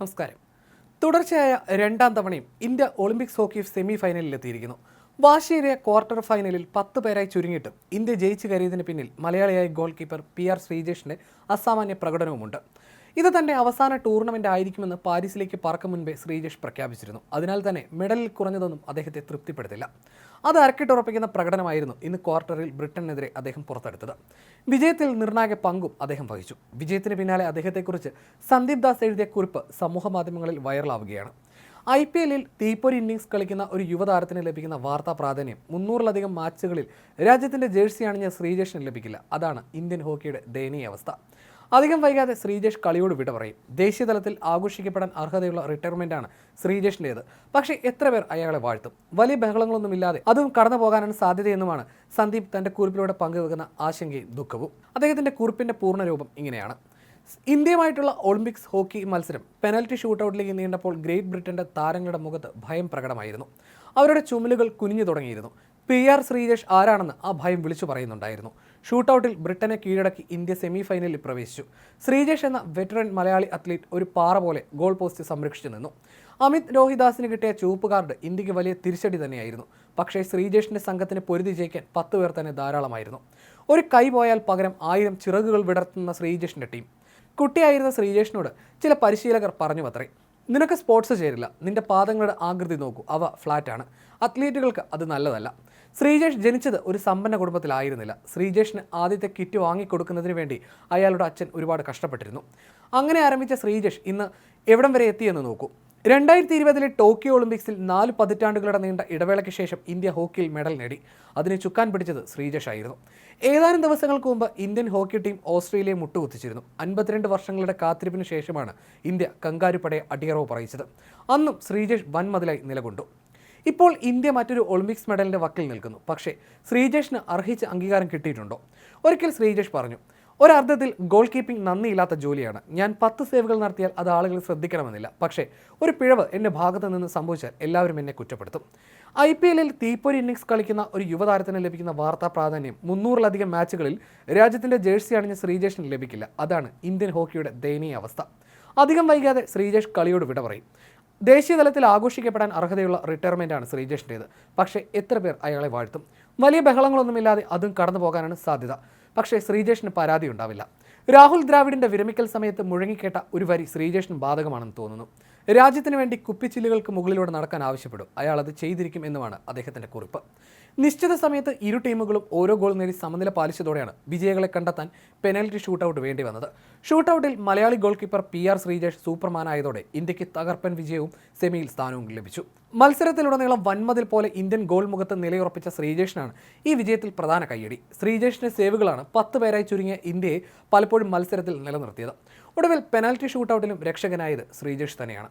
നമസ്കാരം. തുടർച്ചയായ രണ്ടാം തവണയും ഇന്ത്യ ഒളിമ്പിക്സ് ഹോക്കി സെമി ഫൈനലിൽ എത്തിയിരിക്കുന്നു. വാശിയേറിയ ക്വാർട്ടർ ഫൈനലിൽ പത്ത് പേരായി ചുരുങ്ങിയിട്ടും ഇന്ത്യ ജയിച്ചു കയറിയതിന് പിന്നിൽ മലയാളിയായ ഗോൾ കീപ്പർ പി ആർ ശ്രീജേഷിന്റെ അസാമാന്യ പ്രകടനവുമുണ്ട്. ഇത് തന്റെ അവസാന ടൂർണമെന്റ് ആയിരിക്കുമെന്ന് പാരീസിലേക്ക് പറക്കും മുൻപേ ശ്രീജേഷ് പ്രഖ്യാപിച്ചിരുന്നു. അതിനാൽ തന്നെ മെഡലിൽ കുറഞ്ഞതൊന്നും അദ്ദേഹത്തെ തൃപ്തിപ്പെടുത്തില്ല. അത് അരക്കിട്ടുറപ്പിക്കുന്ന പ്രകടനമായിരുന്നു ഇന്ന് ക്വാർട്ടറിൽ ബ്രിട്ടനെതിരെ അദ്ദേഹം പുറത്തെടുത്തത്. വിജയത്തിൽ നിർണായക പങ്കും അദ്ദേഹം വഹിച്ചു. വിജയത്തിന് പിന്നാലെ അദ്ദേഹത്തെക്കുറിച്ച് സന്ദീപ് ദാസ് എഴുതിയ കുറിപ്പ് സമൂഹ മാധ്യമങ്ങളിൽ വൈറലാവുകയാണ്. ഐ പി എല്ലിൽ തീപ്പൊരി ഇന്നിങ്സ് കളിക്കുന്ന ഒരു യുവതാരത്തിന് ലഭിക്കുന്ന വാർത്താ പ്രാധാന്യം മുന്നൂറിലധികം മാച്ചുകളിൽ രാജ്യത്തിന്റെ ജേഴ്സി അണിഞ്ഞ ശ്രീജേഷിന് ലഭിക്കില്ല. അതാണ് ഇന്ത്യൻ ഹോക്കിയുടെ ദയനീയ അവസ്ഥ. അധികം വൈകാതെ ശ്രീജേഷ് കളിയോട് വിട പറയും. ദേശീയതലത്തിൽ ആഘോഷിക്കപ്പെടാൻ അർഹതയുള്ള റിട്ടയർമെന്റാണ് ശ്രീജേഷിന്റേത്. പക്ഷേ എത്ര പേർ അയാളെ വാഴ്ത്തും? വലിയ ബഹളങ്ങളൊന്നുമില്ലാതെ അതും കടന്നു പോകാനാണ് സാധ്യതയെന്നുമാണ് സന്ദീപ് തന്റെ കുറിപ്പിലൂടെ പങ്കുവെക്കുന്ന ആശങ്കയും ദുഃഖവും. അദ്ദേഹത്തിന്റെ കുറിപ്പിന്റെ പൂർണരൂപം ഇങ്ങനെയാണ്. ഇന്ത്യയുമായിട്ടുള്ള ഒളിമ്പിക്സ് ഹോക്കി മത്സരം പെനൽറ്റി ഷൂട്ടൗട്ടിലേക്ക് നീണ്ടപ്പോൾ ഗ്രേറ്റ് ബ്രിട്ടന്റെ താരങ്ങളുടെ മുഖത്ത് ഭയം പ്രകടമായിരുന്നു. അവരുടെ ചുമലുകൾ കുനിഞ്ഞു തുടങ്ങിയിരുന്നു. പി ആർ ശ്രീജേഷ് ആരാണെന്ന് ആ ഭയം വിളിച്ചു പറയുന്നുണ്ടായിരുന്നു. ഷൂട്ടൗട്ടിൽ ബ്രിട്ടനെ കീഴടക്കി ഇന്ത്യ സെമി ഫൈനലിൽ പ്രവേശിച്ചു. ശ്രീജേഷ് എന്ന വെറ്ററൻ മലയാളി അത്ലീറ്റ് ഒരു പാറ പോലെ ഗോൾ പോസ്റ്റ് സംരക്ഷിച്ചു നിന്നു. അമിത് രോഹിദാസിന് കിട്ടിയ ചുവപ്പ് കാർഡ് ഇന്ത്യയ്ക്ക് വലിയ തിരിച്ചടി തന്നെയായിരുന്നു. പക്ഷേ ശ്രീജേഷിന്റെ സംഘത്തിന് പൊരുതി ജയിക്കാൻ പത്ത് പേർ തന്നെ ധാരാളമായിരുന്നു. ഒരു കൈ പോയാൽ പകരം ആയിരം ചിറകുകൾ വിടർത്തുന്ന ശ്രീജേഷിന്റെ ടീം. കുട്ടിയായിരുന്ന ശ്രീജേഷിനോട് ചില പരിശീലകർ പറഞ്ഞു അത്രേ നിനക്ക് സ്പോർട്സ് ചേരില്ല. നിന്റെ പാദങ്ങളുടെ ആകൃതി നോക്കൂ. അവ ഫ്ലാറ്റാണ് അത്ലീറ്റുകൾക്ക് അത് നല്ലതല്ല. ശ്രീജേഷ് ജനിച്ചത് ഒരു സമ്പന്ന കുടുംബത്തിലായിരുന്നില്ല. ശ്രീജേഷിന് ആദ്യത്തെ കിറ്റ് വാങ്ങിക്കൊടുക്കുന്നതിന് വേണ്ടി അയാളുടെ അച്ഛൻ ഒരുപാട് കഷ്ടപ്പെട്ടിരുന്നു. അങ്ങനെ ആരംഭിച്ച ശ്രീജേഷ് ഇന്ന് എവിടം വരെ എത്തിയെന്ന് നോക്കൂ. രണ്ടായിരത്തി ഇരുപതിലെ ടോക്കിയോ ഒളിമ്പിക്സിൽ നാല് പതിറ്റാണ്ടുകളുടെ നീണ്ട ഇടവേളയ്ക്ക് ശേഷം ഇന്ത്യ ഹോക്കിയിൽ മെഡൽ നേടി. അതിനെ ചുക്കാൻ പിടിച്ചത് ശ്രീജേഷ് ആയിരുന്നു. ഏതാനും ദിവസങ്ങൾക്ക് മുമ്പ് ഇന്ത്യൻ ഹോക്കി ടീം ഓസ്ട്രേലിയയെ മുട്ടുകുത്തിച്ചിരുന്നു. അൻപത്തിരണ്ട് വർഷങ്ങളുടെ കാത്തിരിപ്പിന് ശേഷമാണ് ഇന്ത്യ കങ്കാരുപ്പടയെ അടിയറവ് പറയിച്ചത്. അന്നും ശ്രീജേഷ് വൻമതിലായി നിലകൊണ്ടു. ഇപ്പോൾ ഇന്ത്യ മറ്റൊരു ഒളിമ്പിക്സ് മെഡലിന്റെ വക്കിൽ നിൽക്കുന്നു. പക്ഷേ ശ്രീജേഷിന് അർഹിച്ച അംഗീകാരം കിട്ടിയിട്ടുണ്ടോ? ഒരിക്കൽ ശ്രീജേഷ് പറഞ്ഞു ഒരർത്ഥത്തിൽ ഗോൾ കീപ്പിംഗ് നന്ദിയില്ലാത്ത ജോലിയാണ്. ഞാൻ പത്ത് സേവുകൾ നടത്തിയാൽ അത് ആളുകൾ ശ്രദ്ധിക്കണമെന്നില്ല. പക്ഷേ ഒരു പിഴവ് എന്റെ ഭാഗത്ത് നിന്ന് സംഭവിച്ചാൽ എല്ലാവരും എന്നെ കുറ്റപ്പെടുത്തും. ഐ പി എല്ലിൽ തീപ്പൊരി ഇന്നിങ്സ് കളിക്കുന്ന ഒരു യുവതാരത്തിന് ലഭിക്കുന്ന വാർത്താ പ്രാധാന്യം മുന്നൂറിലധികം മാച്ചുകളിൽ രാജ്യത്തിന്റെ ജേഴ്സി അണിഞ്ഞ ശ്രീജേഷിന് ലഭിക്കില്ല. അതാണ് ഇന്ത്യൻ ഹോക്കിയുടെ ദയനീയ അവസ്ഥ. അധികം വൈകാതെ ശ്രീജേഷ് കളിയോട് വിട പറയും. ദേശീയതലത്തിൽ ആഘോഷിക്കപ്പെടാൻ അർഹതയുള്ള റിട്ടയർമെന്റാണ് ശ്രീജേഷിന്റേത് പക്ഷേ എത്ര പേർ അയാളെ വാഴ്ത്തും? വലിയ ബഹളങ്ങളൊന്നുമില്ലാതെ അതും കടന്നു പോകാനാണ് സാധ്യത. പക്ഷേ ശ്രീജേഷിന് പരാതി ഉണ്ടാവില്ല. രാഹുൽ ദ്രാവിഡിന്റെ വിരമിക്കൽ സമയത്ത് മുഴങ്ങിക്കേട്ട ഒരു വരി ശ്രീജേഷിന് ബാധകമാണെന്ന് തോന്നുന്നു. രാജ്യത്തിന് വേണ്ടി കുപ്പിച്ചില്ലുകൾക്ക് മുകളിലൂടെ നടക്കാൻ ആവശ്യപ്പെടും. അയാൾ അത് ചെയ്തിരിക്കും എന്നുമാണ് അദ്ദേഹത്തിന്റെ കുറിപ്പ്. നിശ്ചിത സമയത്ത് ഇരു ടീമുകളും ഓരോ ഗോൾ നേടി സമനില പാലിച്ചതോടെയാണ് വിജയികളെ കണ്ടെത്താൻ പെനൽറ്റി ഷൂട്ടൗട്ട് വേണ്ടി വന്നത്. ഷൂട്ടൗട്ടിൽ Malayali goalkeeper P R Sreejesh superman ആയതോടെ ഇന്ത്യയ്ക്ക് തകർപ്പൻ വിജയവും സെമിയിൽ സ്ഥാനവും ലഭിച്ചു. മത്സരത്തിലുടനീളം വൻമതിൽ പോലെ ഇന്ത്യൻ ഗോൾ മുഖത്ത് നിലയുറപ്പിച്ച ശ്രീജേഷിനാണ് ഈ വിജയത്തിൽ പ്രധാന കയ്യടി. ശ്രീജേഷിന്റെ സേവുകളാണ് പത്ത് പേരായി ചുരുങ്ങിയ ഇന്ത്യയെ പലപ്പോഴും മത്സരത്തിൽ നിലനിർത്തിയത്. ഒടുവിൽ പെനാൽറ്റി ഷൂട്ടൗട്ടിലും രക്ഷകനായത് ശ്രീജേഷ് തന്നെയാണ്.